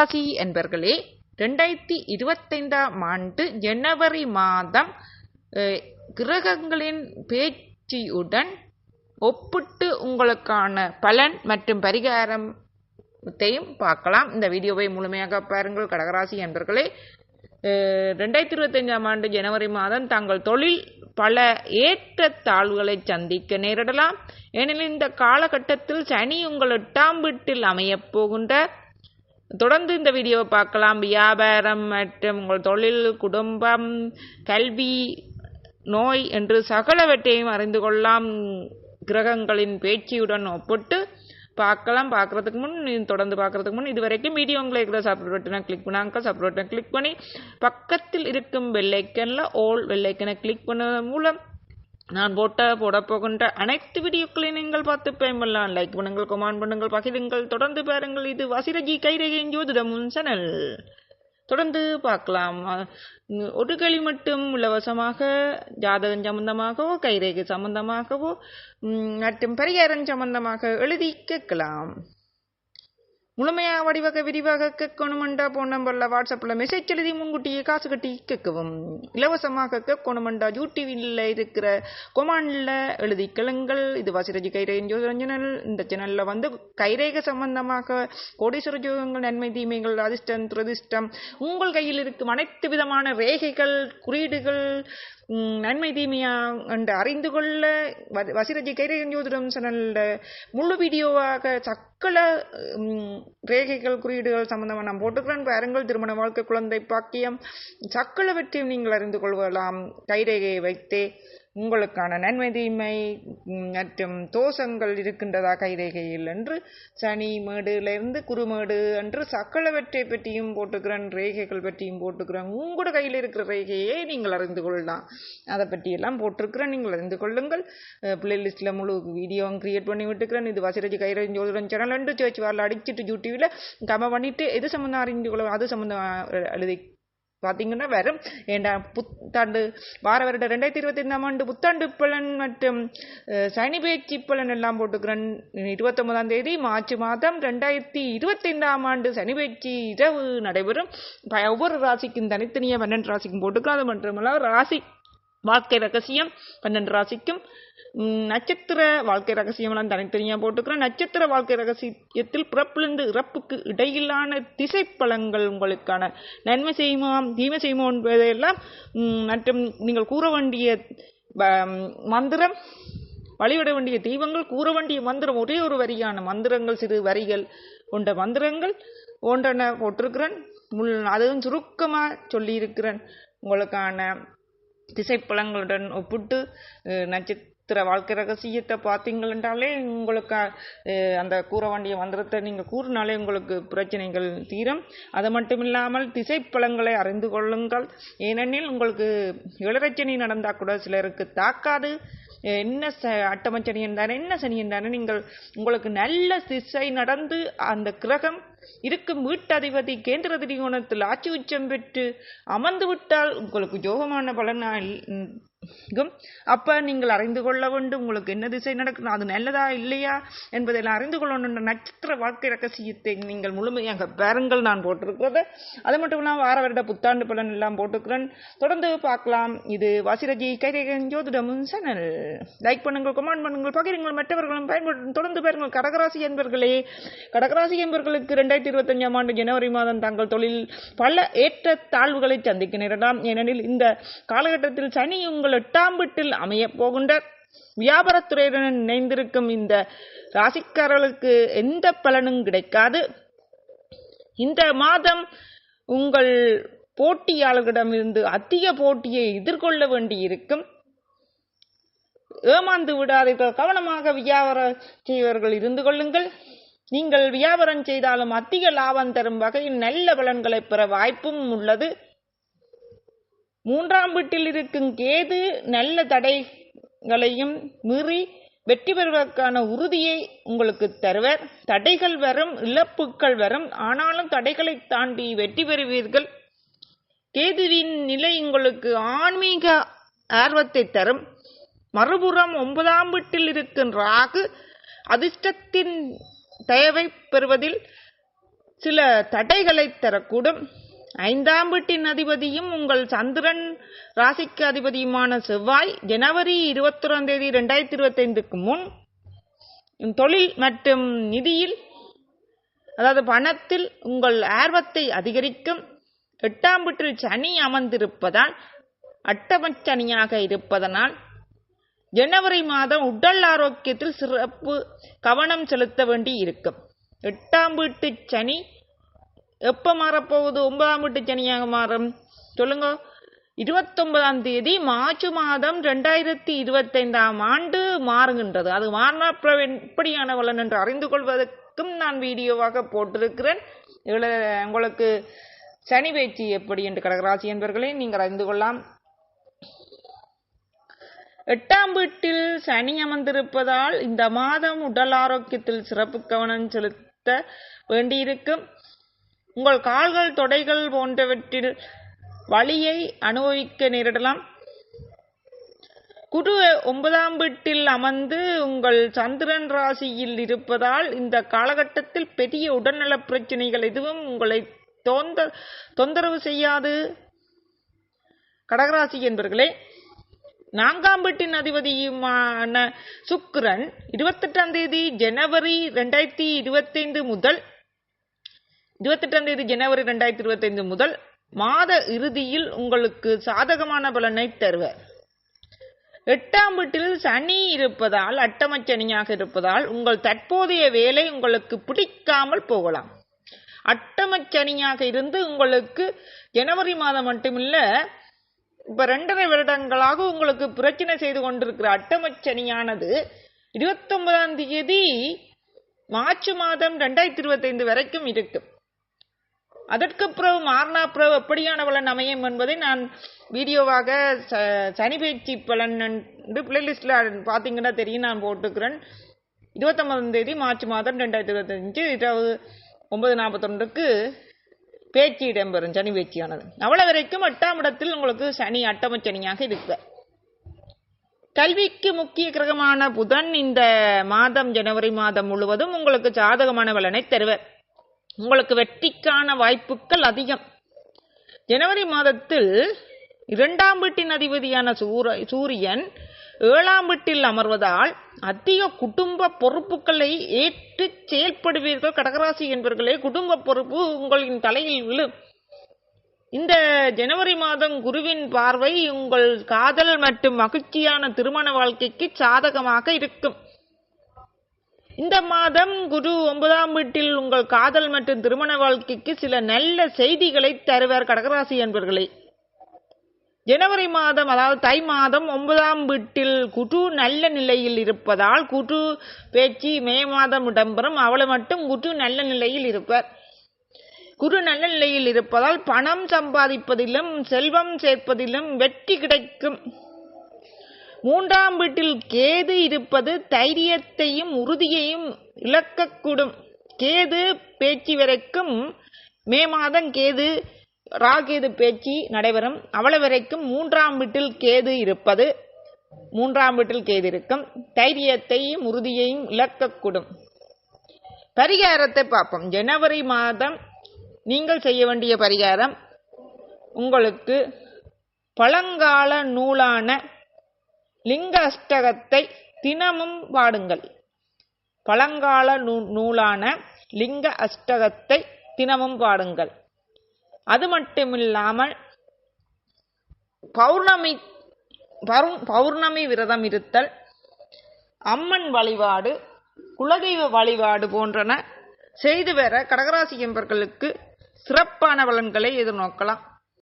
ராசி என்பர்களே ரெண்டாயிரத்தி இருபத்தைந்தாம் ஆண்டு ஜனவரி மாதம் கிரகங்களின் பேச்சியுடன் ஒப்பிட்டு உங்களுக்கான பலன் மற்றும் பரிகாரத்தையும் பார்க்கலாம். இந்த வீடியோவை முழுமையாக பாருங்கள் கடகராசி என்பர்களே. ரெண்டாயிரத்தி இருபத்தஞ்சாம் ஆண்டு ஜனவரி மாதம் தங்கள் தொழில் பல ஏற்றத்தாழ்வுகளை சந்திக்க நேரிடலாம். ஏனெனில் இந்த காலகட்டத்தில் சனி உங்கள் எட்டாம் வீட்டில் அமையப் போகின்றார். தொடர்ந்து இந்த வீடியோவை பார்க்கலாம். வியாபாரம் மற்றும் உங்கள் தொழில் குடும்பம் கல்வி நோய் என்று சகலவற்றையும் அறிந்து கொள்ளலாம். கிரகங்களின் பேச்சியுடன் ஒப்பிட்டு பார்க்கலாம். பார்க்குறதுக்கு முன் தொடர்ந்து பார்க்குறதுக்கு முன் இது வரைக்கும் வீடியோ உங்களை இருக்கிற சப்ஸ்கிரைப் பட்டனை கிளிக் பண்ணாங்க. சப்ஸ்கிரைப் பட்டனை கிளிக் பண்ணி பக்கத்தில் இருக்கும் வெள்ளைக்கனில் ஓல் வெள்ளைக்கனை கிளிக் பண்ணதன் மூலம் நான் போட்ட போட போகின்ற அனைத்து வீடியோக்களையும் நீங்கள் பார்த்து பயன்படலாம் லைக் பண்ணுங்கள் கமெண்ட் பண்ணுங்கள் பகிருங்கள் தொடர்ந்து பாருங்கள். இது வசிரஜி கைரேகையின் ஜோதிடமும் சேனல் தொடர்ந்து பார்க்கலாம். ஒரு களி மட்டும் இலவசமாக ஜாதகம் சம்பந்தமாகவோ கைரேகை சம்பந்தமாகவோ மற்றும் பரிகாரம் சம்பந்தமாக எழுதி கேட்கலாம். முழுமையாக வடிவக விரிவாக கேட்கணுமெண்டா போன் நம்பரில் வாட்ஸ்அப்பில் மெசேஜ் எழுதி முன்கூட்டியே காசு கட்டி கேட்கவும். இலவசமாக கேட்கணுமெண்டா யூடியூபில் இருக்கிற கொமாண்டில் எழுதி கிளங்கள். இது வாசிரஜி கைரேன் ஜோதிரஞ்சனல் இந்த சேனலில் வந்து கைரேக சம்பந்தமாக கோடீஸ்வர ஜோகங்கள் நன்மை தீமைகள் அதிர்ஷ்டம் துரதிர்ஷ்டம் உங்கள் கையில் இருக்கும் அனைத்து விதமான ரேகைகள் குறியீடுகள் நன்மை தீமையா என்று அறிந்து கொள்ள வசிரஜி கைரேகன் ஜோதிடம் சேனலில் முழு வீடியோவாக சக்கல ரேகைகள் குறியீடுகள் சம்பந்தமாக நான் போட்டுக்கிறேன் பாருங்கள் திருமண வாழ்க்கை குழந்தை பாக்கியம் சக்கலவற்றையும் நீங்கள் அறிந்து கொள்ளலாம் கைரேகையை வைத்தே உங்களுக்கான நன்மை தீமை மற்றும் தோஷங்கள் இருக்கின்றதா கைரேகையில் என்று சனி மேடுலேருந்து குறுமேடு என்று சக்கலவற்றை பற்றியும் போட்டுக்கிறேன் ரேகைகள் பற்றியும் போட்டுக்கிறேன். உங்களோட கையில் இருக்கிற ரேகையை நீங்கள் அறிந்து கொள்ளலாம். அதை பற்றியெல்லாம் போட்டிருக்கிறேன். நீங்கள் அறிந்து கொள்ளுங்கள். பிளேலிஸ்ட்டில் முழு வீடியோவும் கிரியேட் பண்ணி விட்டுக்கிறேன். இது வசிரஜி கைரஜி ஜோதிடம் சேனல் என்று சேர்ச்சி வரல அடிச்சிட்டு யூடியூவில் கம பண்ணிவிட்டு எது சம்மந்தம் அறிந்து கொள்ள அது சம்மந்தம் எழுதி பார்த்தீங்கன்னா வரும். ஏண்டா புத்தாண்டு வார வருட ரெண்டாயிரத்தி இருபத்தி ஐந்தாம் ஆண்டு புத்தாண்டு பலன் மற்றும் சனி பேச்சு பலன் எல்லாம் போட்டுக்கிறேன் இருபத்தொன்பதாம் தேதி மார்ச் மாதம் ரெண்டாயிரத்தி இருபத்தைந்தாம் ஆண்டு சனி பேச்சு இரவு நடைபெறும். ப- ஒவ்வொரு ராசிக்கும் தனித்தனியாக பன்னெண்டு ராசிக்கும் போட்டுக்கிறோம். அது மட்டுமல்ல ராசி வாழ்க்கை ரகசியம் பன்னெண்டு ராசிக்கும். நட்சத்திர வாழ்க்கை ரகசியம்லாம் தனித்தனியாக போட்டுக்கிறேன். நட்சத்திர வாழ்க்கை ரகசியத்தில் பிறப்பிலிருந்து இறப்புக்கு இடையிலான திசை பலன்கள் உங்களுக்கான. நன்மை செய்யுமா தீமை செய்யுமா என்பதையெல்லாம் மற்றும் நீங்கள் கூற வேண்டிய மந்திரம் வழிபட வேண்டிய தெய்வங்கள் கூற வேண்டிய மந்திரம் ஒரே ஒரு வரியான மந்திரங்கள் சிறு வரிகள் கொண்ட மந்திரங்கள் ஒன்றென போட்டிருக்கிறேன். முள் அதுவும் சுருக்கமாக சொல்லியிருக்கிறேன். உங்களுக்கான திசைப்பழங்களுடன் ஒப்பிட்டு நட்சத்திர வாழ்க்கை ரகசியத்தை பார்த்தீங்களென்றாலே உங்களுக்கு அந்த கூற வேண்டிய மந்திரத்தை நீங்கள் கூறினாலே உங்களுக்கு பிரச்சனைகள் தீரும். அது மட்டும் இல்லாமல் திசைப்பழங்களை அறிந்து கொள்ளுங்கள். ஏனெனில் உங்களுக்கு இளரச்சனி நடந்தால் கூட சிலருக்கு தாக்காது. என்ன ச அட்டமச்சனி என்றானே என்ன சனி என்றானே நீங்கள் உங்களுக்கு நல்ல திசை நடந்து அந்த கிரகம் இருக்கும் வீட்டதிபதி கேந்திர திரிகோணத்தில் ஆட்சி உச்சம் பெற்று அமர்ந்து விட்டால் உங்களுக்கு யோகமான பலனால் அப்ப நீங்கள் அறிந்து கொள்ள வேண்டும் உங்களுக்கு என்ன திசை நடக்கணும் அது நல்லதா இல்லையா என்பதெல்லாம் அறிந்து கொள்ளணும் நட்சத்திர வாழ்க்கை ரகசியத்தை நீங்கள் முழுமையாக பாருங்கள். நான் போட்டிருக்கிறது. அது மட்டும் இல்லாமல் வார வருட புத்தாண்டு பலன் எல்லாம் போட்டுக்கிறேன். தொடர்ந்து பார்க்கலாம். இது வாசிரஜி கைரேகன் ஜோதிடம் சேனல். லைக் பண்ணுங்கள் கமெண்ட் பண்ணுங்கள் பகிருங்கள் மற்றவர்களும் பயன்படுத்தும். தொடர்ந்து பாருங்கள். கடகராசி என்பர்களே கடகராசி என்பர்களுக்கு ரெண்டாயிரத்தி இருபத்தஞ்சாம் ஆண்டு ஜனவரி மாதம் தங்கள் தொழில் பல ஏற்ற தாழ்வுகளை சந்திக்க நேரலாம் ஏனெனில் இந்த காலகட்டத்தில் சனி உங்கள் எட்டாம் வீட்டில் அமையப் வியாபாரத்துறையுடன் இணைந்திருக்கும் இந்த ராசிக்காரர்களுக்கு எந்த பலனும் கிடைக்காது. இந்த மாதம் உங்கள் போட்டியாளர்களிடமிருந்து அதிக போட்டியை எதிர்கொள்ள வேண்டியிருக்கும். ஏமாந்து விடாதீர்கள். கவனமாக வியாபாரம் செய்வர்கள் இருந்து கொள்ளுங்கள். நீங்கள் வியாபாரம் செய்தாலும் அதிக லாபம் தரும் வகையில் நல்ல பலன்களை பெற வாய்ப்பும் உள்ளது. மூன்றாம் வீட்டில் இருக்கும் கேது நல்ல தடைகளையும் மீறி வெற்றி பெறுவதற்கான உறுதியை உங்களுக்கு தருவர். தடைகள் வரும் இழப்புகள் வரும். ஆனாலும் தடைகளை தாண்டி வெற்றி பெறுவீர்கள். கேதுவின் நிலை உங்களுக்கு ஆன்மீக ஆர்வத்தை தரும். மறுபுறம் ஒன்பதாம் வீட்டில் இருக்கும் ராகு அதிர்ஷ்டத்தின் தயவை பெறுவதில் சில தடைகளை தரக்கூடும். ஐந்தாம் வீட்டின் அதிபதியும் உங்கள் சந்திரன் ராசிக்கு அதிபதியுமான செவ்வாய் ஜனவரி இருபத்தொராம் தேதி ரெண்டாயிரத்தி இருபத்தைந்துக்கு முன் தொழில் மற்றும் நிதியில் அதாவது பணத்தில் உங்கள் ஆர்வத்தை அதிகரிக்கும். எட்டாம் வீட்டில் சனி அமர்ந்திருப்பதால் அட்டமச்சனியாக இருப்பதனால் ஜனவரி மாதம் உடல் ஆரோக்கியத்தில் சிறப்பு கவனம் செலுத்த வேண்டி இருக்கும் எட்டாம் வீட்டு சனி எப்போ மாறப்போகுது? ஒன்பதாம் வீட்டு சனியாக மாறும். சொல்லுங்க. இருபத்தொன்பதாம் தேதி மார்ச் மாதம் ரெண்டாயிரத்தி இருபத்தைந்தாம் ஆண்டு மாறுகின்றது. அது மாறினா அப்புறம் எப்படியான வளன் என்று அறிந்து கொள்வதற்கும் நான் வீடியோவாக போட்டிருக்கிறேன். இதில் உங்களுக்கு சனி பேச்சு எப்படி என்று கடகராசி என்பவர்களே நீங்கள் அறிந்து கொள்ளலாம். எட்டாம் வீட்டில் சனி அமர்ந்திருப்பதால் இந்த மாதம் உடல் ஆரோக்கியத்தில் சிறப்பு கவனம் செலுத்த வேண்டியிருக்கும். உங்கள் கால்கள் தொடைகள் போன்றவற்றில் வலியை அனுபவிக்க நேரிடலாம். குரு ஒன்பதாம் வீட்டில் அமர்ந்து உங்கள் சந்திரன் ராசியில் இருப்பதால் இந்த காலகட்டத்தில் பெரிய உடல்நல பிரச்சனைகள் எதுவும் உங்களை தொந்த தொந்தரவு செய்யாது. கடகராசி என்பர்களே நான்காம் வீட்டின் அதிபதியுமான சுக்கிரன் இருபத்தெட்டாம் தேதி ஜனவரி ரெண்டாயிரத்தி இருபத்தைந்து முதல் இருபத்தெட்டாம் தேதி ஜனவரி ரெண்டாயிரத்தி இருபத்தைந்து முதல் மாத இறுதியில் உங்களுக்கு சாதகமான பலனை தருவார். எட்டாம் வீட்டில் சனி இருப்பதால் அட்டமச்சனியாக இருப்பதால் உங்கள் தற்போதைய வேலை உங்களுக்கு பிடிக்காமல் போகலாம். அட்டமச்சனியாக இருந்து உங்களுக்கு ஜனவரி மாதம் மட்டுமில்ல இப்ப ரெண்டரை வருடங்களாக உங்களுக்கு பிரச்சனை செய்து கொண்டிருக்கிற அட்டமச்சனியானது இருபத்தொன்பதாம் தேதி மார்ச் மாதம் ரெண்டாயிரத்தி இருபத்தைந்து வரைக்கும் இருக்கும். அதற்கு பிறகு மாறினா பிறகு எப்படியான பலன் அமையும் என்பதை நான் வீடியோவாக ச சனி பயிற்சி பலன் என்று பிளேலிஸ்டில் பார்த்தீங்கன்னா தெரியும். நான் போட்டுக்கிறேன். இருபத்தொம்பதாம் தேதி மார்ச் மாதம் ரெண்டாயிரத்தி இருபத்தஞ்சு இரவு ஒன்பது நாற்பத்தொன்றுக்கு பேச்சு இடம்பெறும். சனி பேச்சியானது. அவ்வளவு வரைக்கும் எட்டாம் இடத்தில் உங்களுக்கு சனி அட்டமச்சனியாக இருக்க. கல்விக்கு முக்கிய கிரகமான புதன் இந்த மாதம் ஜனவரி மாதம் முழுவதும் உங்களுக்கு சாதகமான பலனை தருவர். உங்களுக்கு வெற்றிக்கான வாய்ப்புகள் அதிகம். ஜனவரி மாதத்தில் இரண்டாம் வீட்டின் அதிபதியான சூர சூரியன் ஏழாம் வீட்டில் அமர்வதால் அதிக குடும்ப பொறுப்புகளை ஏற்று செயல்படுவீர்கள். கடகராசி என்பவர்களே குடும்ப பொறுப்பு உங்களின் தலையில் விழும். இந்த ஜனவரி மாதம் குருவின் பார்வை உங்கள் காதல் மற்றும் மகிழ்ச்சியான திருமண வாழ்க்கைக்கு சாதகமாக இருக்கும். இந்த மாதம் குரு ஒன்பதாம் வீட்டில் உங்கள் காதல் மற்றும் திருமண வாழ்க்கைக்கு சில நல்ல செய்திகளை தருவார் கடகராசி என்பவர்களே ஜனவரி மாதம் அதாவது தை மாதம் ஒன்பதாம் வீட்டில் குரு நல்ல நிலையில் இருப்பதால் குரு பேச்சு மே மாதம் இடம்பெறும். அவளை மட்டும் குரு நல்ல நிலையில் இருப்பார். குரு நல்ல நிலையில் இருப்பதால் பணம் சம்பாதிப்பதிலும் செல்வம் சேர்ப்பதிலும் வெற்றி கிடைக்கும். மூன்றாம் வீட்டில் கேது இருப்பது தைரியத்தையும் உறுதியையும் இழக்கக்கூடும். கேது பேச்சு வரைக்கும் மே மாதம் கேது ராகேது பேச்சு நடைபெறும். அவ்வளவு வரைக்கும் மூன்றாம் வீட்டில் கேது இருப்பது மூன்றாம் வீட்டில் கேது இருக்கும். தைரியத்தையும் உறுதியையும் இழக்கக்கூடும். பரிகாரத்தை பார்ப்போம். ஜனவரி மாதம் நீங்கள் செய்ய வேண்டிய பரிகாரம் உங்களுக்கு பழங்கால நூலான லிங்க அஷ்டகத்தை தினமும் பாடுங்கள் பழங்கால நூ நூலான லிங்க அஷ்டகத்தை தினமும் பாடுங்கள் அது மட்டுமில்லாமல் பௌர்ணமி பௌர்- பௌர்ணமி விரதம் இருத்தல் அம்மன் வழிபாடு குலதெய்வ வழிபாடு போன்றன செய்து வர கடகராசி என்பர்களுக்கு சிறப்பான பலன்களை எதிர்நோக்கலாம்.